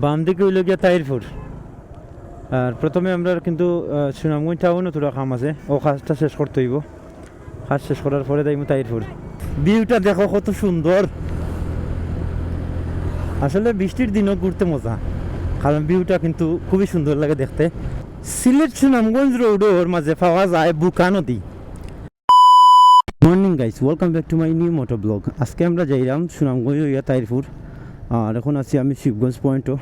বাম দিকে হইল গিয়া তাইরপুর আর প্রথমে আমরা কিন্তু সুনামগঞ্জ টাউনও তোরা কাম আছে। ও কাজটা শেষ করতে হইব। কাজ শেষ করার পরে যাইব তাইরপুর ভিউটা দেখো কত সুন্দর। আসলে বৃষ্টির দিনও ঘুরতে মজা। কারণ ভিউটা কিন্তু খুবই সুন্দর লাগে দেখতে। সিলেট সুনামগঞ্জ রোডের মাঝে পাওয়া যায় বুকা নদী। Morning guys welcome back to my new motor vlog আজকে আমরা যাইলাম সুনামগঞ্জ ইয়া তাইরপুর আর এখন আছি আমি শিবগঞ্জ পয়েন্টও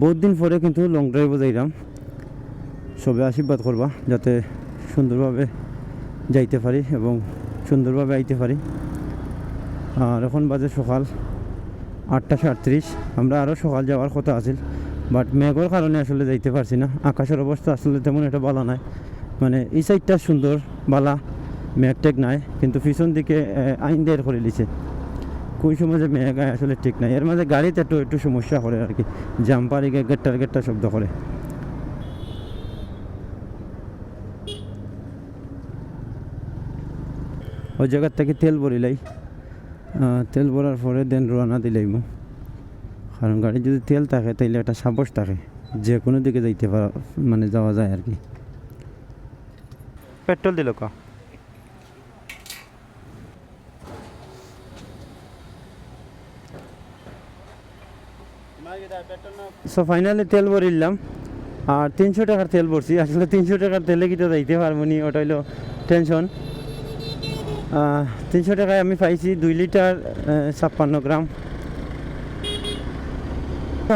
বহুত দিন পরে কিন্তু লং ড্রাইভও যাইলাম। সবে আশীর্বাদ করবা, যাতে সুন্দরভাবে যাইতে পারি এবং সুন্দরভাবে আইতে পারি। আর এখন বাজে সকাল আটটা সাতত্রিশ আমরা আরও সকাল যাওয়ার কথা আছিল বাট মেঘর কারণে আসলে যাইতে পারছি না। আকাশের অবস্থা আসলে তেমন একটা বালা নাই। মানে এই সাইডটা সুন্দর বালা মেঘ টেক নাই, কিন্তু পিছন দিকে আইন দেড় করে দিছে। কোন সময় যে মেঘ আয় আসলে ঠিক নাই। এর মাঝে গাড়িতে একটু একটু সমস্যা করে আর কি। জাম্পার গিয়ে গেটটার গেটটা শব্দ করে। ওই জায়গার থেকে তেল ভরিলাই তেল ভরার পরে দেন রওনা দিলাইমু কারণ গাড়ি যদি তেল থাকে, তাইলে একটা সাপোস থাকে। যে কোনো দিকে যাইতে পারা মানে যাওয়া যায় আর কি। পেট্রোল দিল কা? সো ফাইনালি তেল ভরিলাম। আর তিনশো টাকার তেল ভরছি। আসলে তিনশো টাকার তেলে কিটা যাইতে পারব নি, ওটা হইল টেনশন তিনশো টাকায় আমি পাইছি দুই লিটার ছাপ্পান্ন গ্রাম।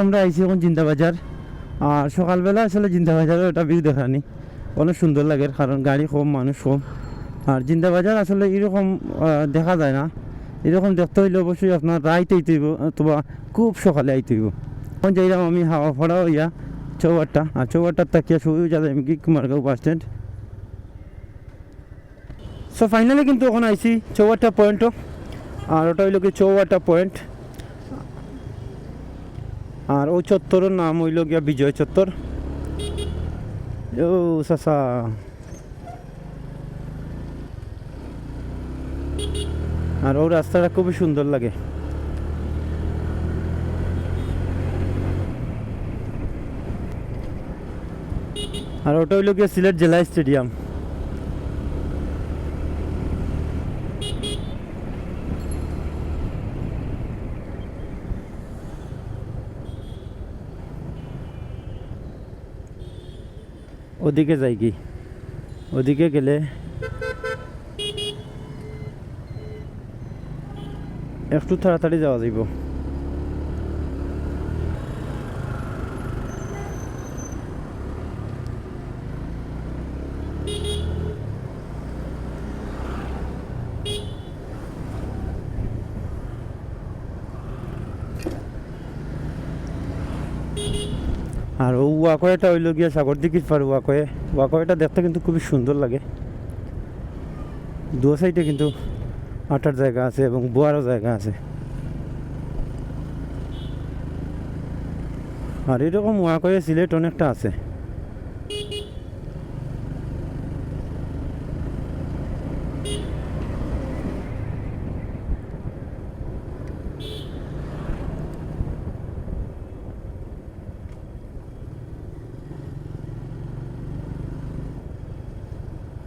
আমরা আইছি এখন জিন্দাবাজার। আর সকালবেলা আসলে জিন্দাবাজারে ওটা ভিউ দেখানি অনেক সুন্দর লাগে, কারণ গাড়ি কম, মানুষ কম। আর জিন্দাবাজার আসলে এরকম দেখা যায় না। এরকম দেখতে হইলে অবশ্যই আপনার রাইতে আইতে হইব অথবা খুব সকালে আইতে হইব। এখন আমি হাওয়া ফড়া হইয়া চৌবারটা, আর Kumargaon bus stand so finally কিন্তু এখন আইছি চৌবারটা পয়েন্টও আর ওটা হইল কি চৌবারটা পয়েন্ট আর ওই চত্বরের নাম হইল গিয়া বিজয় চত্বর। ও সাসা। আর ওর রাস্তাটা খুবই সুন্দর লাগে। আর ওটা হইল গিয়া সিলেট জেলা স্টেডিয়াম ওদিকে যাই কি ওদিকে গেলে একটু তাড়াতাড়ি যাওয়া যাইব আর ও ওয়াকওয়েটা হইল গিয়া সাগর দিকির পার ওয়াকওয়ে। ওয়াকওয়েটা দেখতে কিন্তু খুবই সুন্দর লাগে। দু সাইডে কিন্তু আটার জায়গা আছে এবং বোয়ারও জায়গা আছে। আর এরকম ওয়াকওয়ে সিলেট অনেকটা আছে।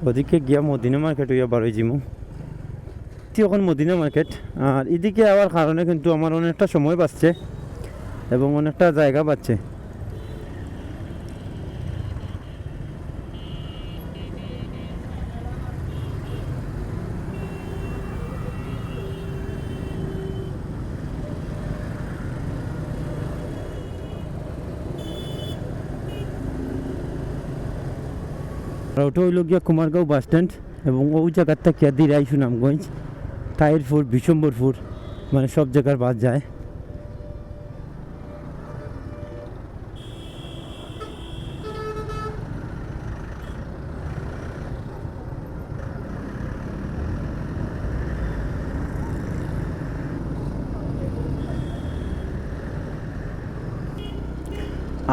ওদিকে গিয়া মদিনা মার্কেট হইয়া বার জিমু এটি এখন মদিনা মার্কেট আর এদিকে আওয়ার কারণে কিন্তু আমার অনেকটা সময় বাঁচছে এবং অনেকটা জায়গা পাচ্ছে ওটা হইল গিয়া কুমারগাঁও বাস স্ট্যান্ড এবং ওই জায়গার থেকে দিরাই সুনামগঞ্জ তাইরপুর, বিশম্বরপুর মানে সব জায়গার বাস যায়।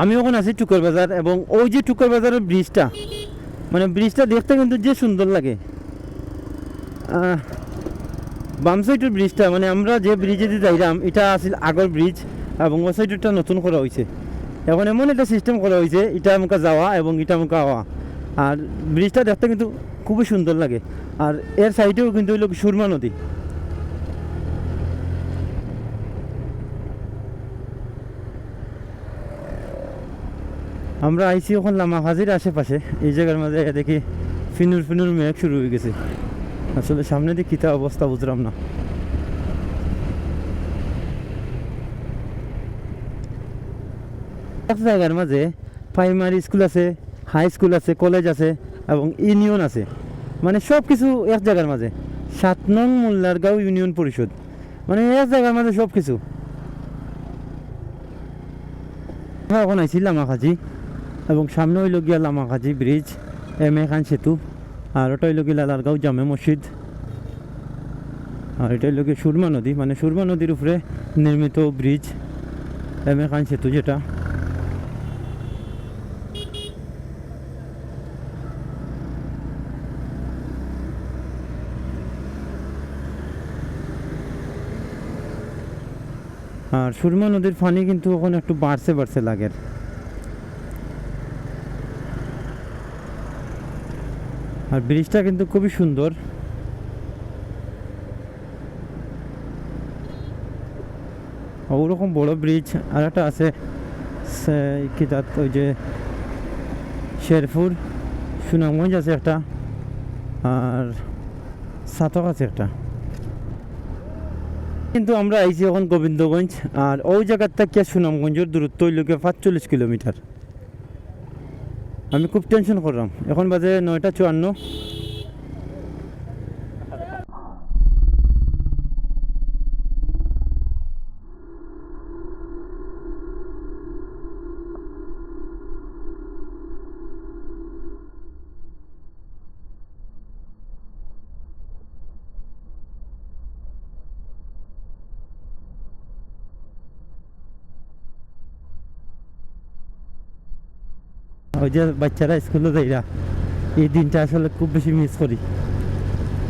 আমি ওখানে আছি টুকর বাজার এবং ওই যে টুকর বাজারের ব্রিজটা মানে ব্রিজটা দেখতে কিন্তু যে সুন্দর লাগে। বাম সাইডের ব্রিজটা মানে আমরা যে ব্রিজে দিয়ে যাইলাম, এটা আছিল আগর ব্রিজ এবং ও সাইডটা নতুন করা হয়েছে এখন এমন একটা সিস্টেম করা হয়েছে এটা আমাকে যাওয়া এবং এটা আমাকে আওয়া আর ব্রিজটা দেখতে কিন্তু খুবই সুন্দর লাগে। আর এর সাইডেও কিন্তু হইল সুরমা নদী। আমরা আইসি ওখান লামাখাজির আশেপাশে, এই জায়গার মাঝে দেখি ফিনুর ফিনুর মেঘ শুরু হয়ে গেছে। আসলে সামনে দিয়ে কিতা অবস্থা বুঝলাম না। এক জায়গার মাঝে প্রাইমারি স্কুল আছে হাই স্কুল আছে কলেজ আছে এবং ইউনিয়ন আছে। মানে সব কিছু এক জায়গার মাঝে। সাত নং মোল্লারগাঁও ইউনিয়ন পরিষদ। মানে এক জায়গার মাঝে সব কিছু এখন আইছি লামাখাজি এবং সামনে হইল গিয়া লামাখাজি ব্রিজ, এম এ খান সেতু, আর ওটা হইল গিয়া লালারগাঁও জামে মসজিদ। আর এটা হইল গিয়ে সুরমা নদী মানে সুরমা নদীর উপরে নির্মিত ব্রিজ, এম এ খান সেতু যেটা। আর সুরমা নদীর পানি কিন্তু এখন একটু বাড়ছে বাড়ছে লাগে আর ব্রিজটা কিন্তু খুবই সুন্দর। ওরকম বড় ব্রিজ আর একটা আছে কি ওই যে শেরপুর, সুনামগঞ্জ আছে একটা, আর সাতক আছে একটা। কিন্তু আমরা আইছি এখন গোবিন্দগঞ্জ, আর ওই জায়গার থেকে সুনামগঞ্জের দূরত্ব হইল গিয়ে পাঁচচল্লিশ কিলোমিটার। আমি খুব টেনশন করলাম। এখন বাজে নয়টা চুয়ান্ন। ওই যে বাচ্চারা স্কুলে যাইরা এই দিনটা আসলে খুব বেশি মিস করি।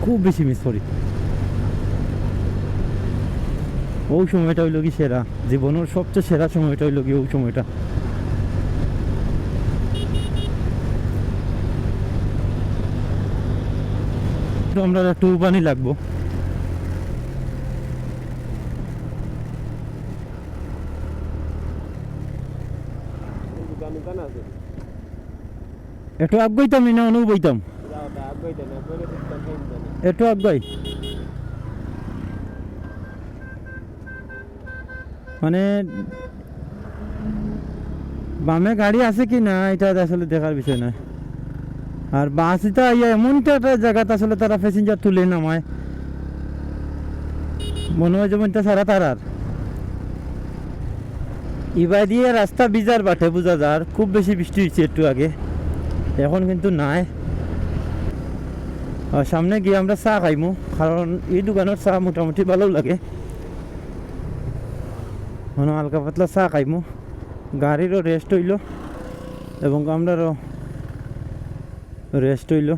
খুব বেশি মিস করি। ওই সময়টা হইল কি সেরা, জীবনের সবচেয়ে সেরা সময়টা হইল কি ওই সময়টা। আমরা একটু পানি লাগবো। একটু আগাইতাম না অনু বইতাম একটু আগাই মানে বামে গাড়ি আছে কি না, এটা আসলে দেখার বিষয় নয়। আর বাস এটা ইয়া এমনটা একটা জায়গাতে আসলে তারা প্যাসেঞ্জার তুলে নামায়। মনে হয় যেমন সারা তারার। ইবা দিয়ে রাস্তা বিজার বাটে, বোঝা যার। খুব বেশি বৃষ্টি হয়েছে একটু আগে। এখন কিন্তু নাই। সামনে গিয়ে আমরা চা খাইমু, কারণ এই দোকানের চা মোটামুটি ভালো লাগে। মানে হালকা পাতলা চা খাইমু। গাড়িরও রেস্ট হইল এবং আমরারও রেস্ট হইল।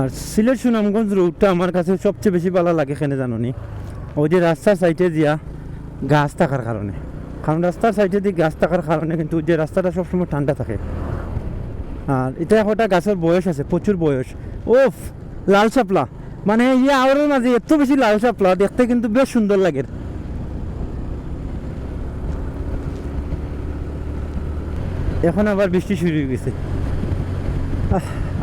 আর সিলেট সুনামগঞ্জ রোডটা আমার কাছে সবচেয়ে বেশি ভালো লাগে এখানে জানোনি ওই যে রাস্তার সাইডে দিয়া গাছ থাকার কারণে। কারণ রাস্তার সাইডে দিয়ে গাছ থাকার কারণে কিন্তু যে রাস্তাটা সবসময় ঠান্ডা থাকে। আর এটা একটা গাছের বয়স আছে, প্রচুর বয়স। ওফ লাল শাপলা। মানে ইয়ে আওয়ারের মাঝে এত বেশি লাল শাপলা, দেখতে কিন্তু বেশ সুন্দর লাগে। এখন আবার বৃষ্টি শুরু হয়ে গেছে।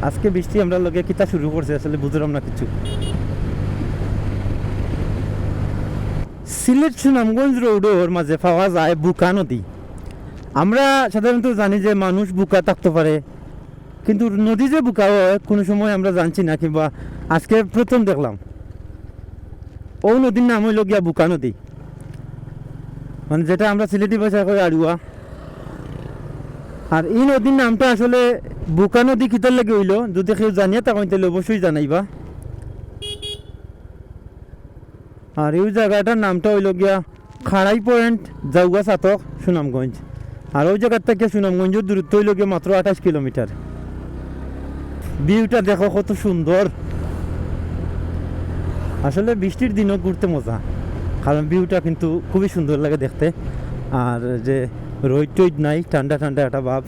আজকে বৃষ্টি আমরা লোকে কিতা শুরু করছে আসলে বুঝলাম না কিছু। সিলেট সুনামগঞ্জ রোডের মাঝে পাওয়া যায় বুকা নদী। আমরা সাধারণত জানি যে মানুষ বুকা থাকতে পারে, কিন্তু নদী যে বুকা হয়, কোনো সময় আমরা জানছি না কিংবা আজকে প্রথম দেখলাম। ও নদীর নাম হইল গিয়া বুকা নদী। মানে যেটা আমরা সিলেটি ভাষায় কই আড়ুয়া। আর এই নদীর নামটা আসলে বুকা নদী কিতার লাগে হইল, যদি কেউ জানিয়ে তখন তাহলে অবশ্যই জানাইবা। আর এই জায়গাটার নামটা হইল গিয়া খাড়াই পয়েন্ট, জাউগা সাতক, সুনামগঞ্জ। আর ওই জায়গার থেকে সুনামগঞ্জের দূরত্ব হইল গিয়ে মাত্র আঠাশ কিলোমিটার। ভিউটা দেখো কত সুন্দর। আসলে বৃষ্টির দিনও ঘুরতে মজা, কারণ ভিউটা কিন্তু খুবই সুন্দর লাগে দেখতে। আর যে রোদ টইড নাই ঠান্ডা ঠান্ডা একটা ভাব।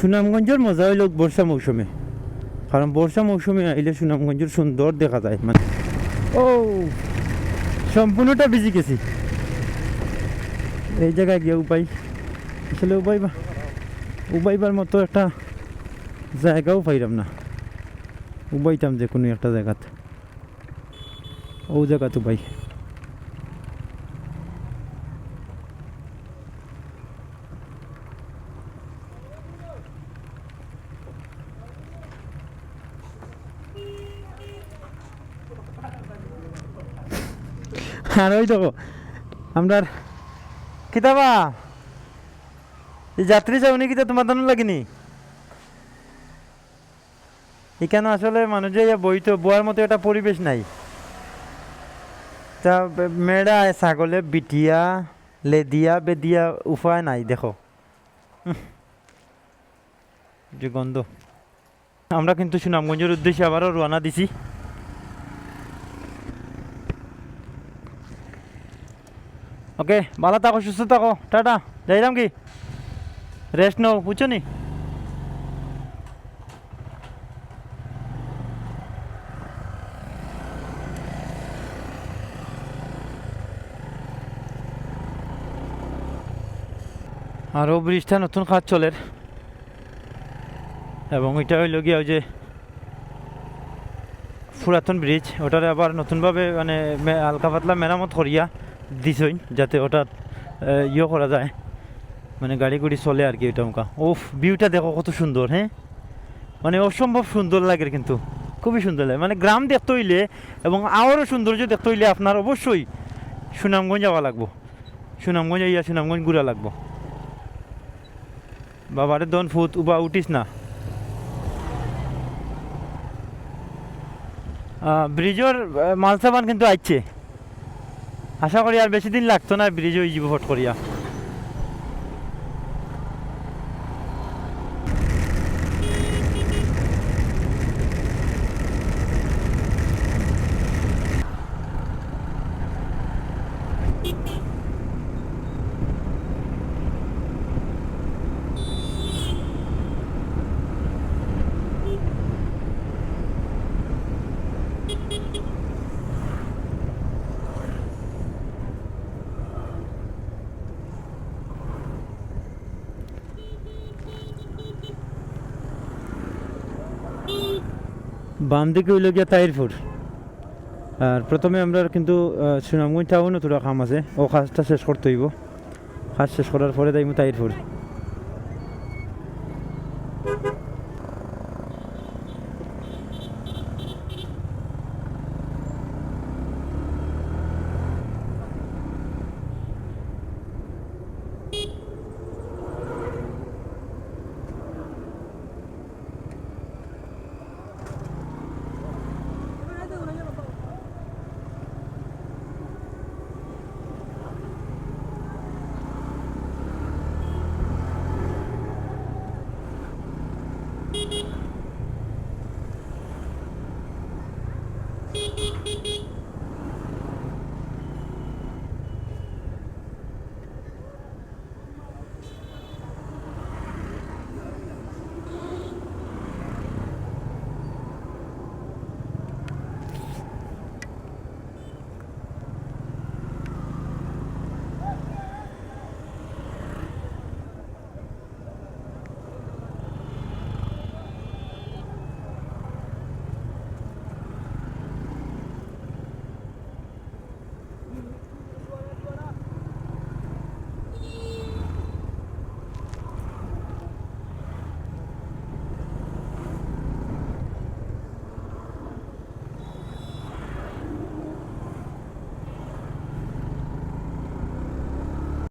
সুনামগঞ্জের মজা হইল বর্ষা মৌসুমে। কারণ বর্ষা মৌসুমে আইলে সুনামগঞ্জের সুন্দর দেখা যায় মানে। ও, সম্পূর্ণটা ভিজি গেছি। এই জায়গায় গিয়ে উপায় আসলে উপায় বা উবাইবার মতো একটা জায়গাও পাইলাম না। উবাইতাম যে কোনো একটা জায়গাতে। ও জায়গাতে উবাই। আর ওই দেখো। আমরা কিতাবা? যাত্রী যাওনি কিতা তোমার দানো লাগেনি? এখানে আসলে মানুষে বইতো, বোয়ার মতো একটা পরিবেশ নাই। তা মেয়েরা ছাগলে বিটিয়া, লেদিয়া, বেদিয়া উপায় নাই, দেখো। যে গন্ধ। আমরা কিন্তু সুনামগঞ্জের উদ্দেশ্যে আবারও রওনা দিছি। ওকে ভালো থাকো সুস্থ থাকো টাটা যাইলাম কি রেস্ট নাও বুঝছ নি আরও ব্রিজটা নতুন কাজ চলের এবং এটা হইল গিয়া ওই যে পুরাতন ব্রিজ ওটারে আবার নতুনভাবে মানে হালকা পাতলা মেরামত করিয়া দিছই যাতে ওটা ইয়ে করা যায়। মানে গাড়ি গুড়ি চলে আর কি ওইটা মুখা ওফ ভিউটা দেখো কত সুন্দর হ্যাঁ মানে অসম্ভব সুন্দর লাগে কিন্তু। খুবই সুন্দর লাগে। মানে গ্রাম দেখতে হইলে এবং আরও সৌন্দর্য দেখতে হইলে আপনার অবশ্যই সুনামগঞ্জ যাওয়া লাগবো। সুনামগঞ্জ ইয়া সুনামগঞ্জ ঘুরা লাগবো। বাবারে দন ফুট, উবা উঠিস না? ব্রিজর মালসাবান কিন্তু আইছে। আশা করি আর বেশি দিন লাগতো না ব্রিজ হয়ে যাব ফট করিয়া। বাম দিকে হইল গিয়া তাইরপুর। আর প্রথমে আমরা কিন্তু সুনামগঞ্জ টাউনও তোরা কাম আছে। ও কাজটা শেষ করতে হইব। কাজ শেষ করার পরে যাইব তাইরপুর।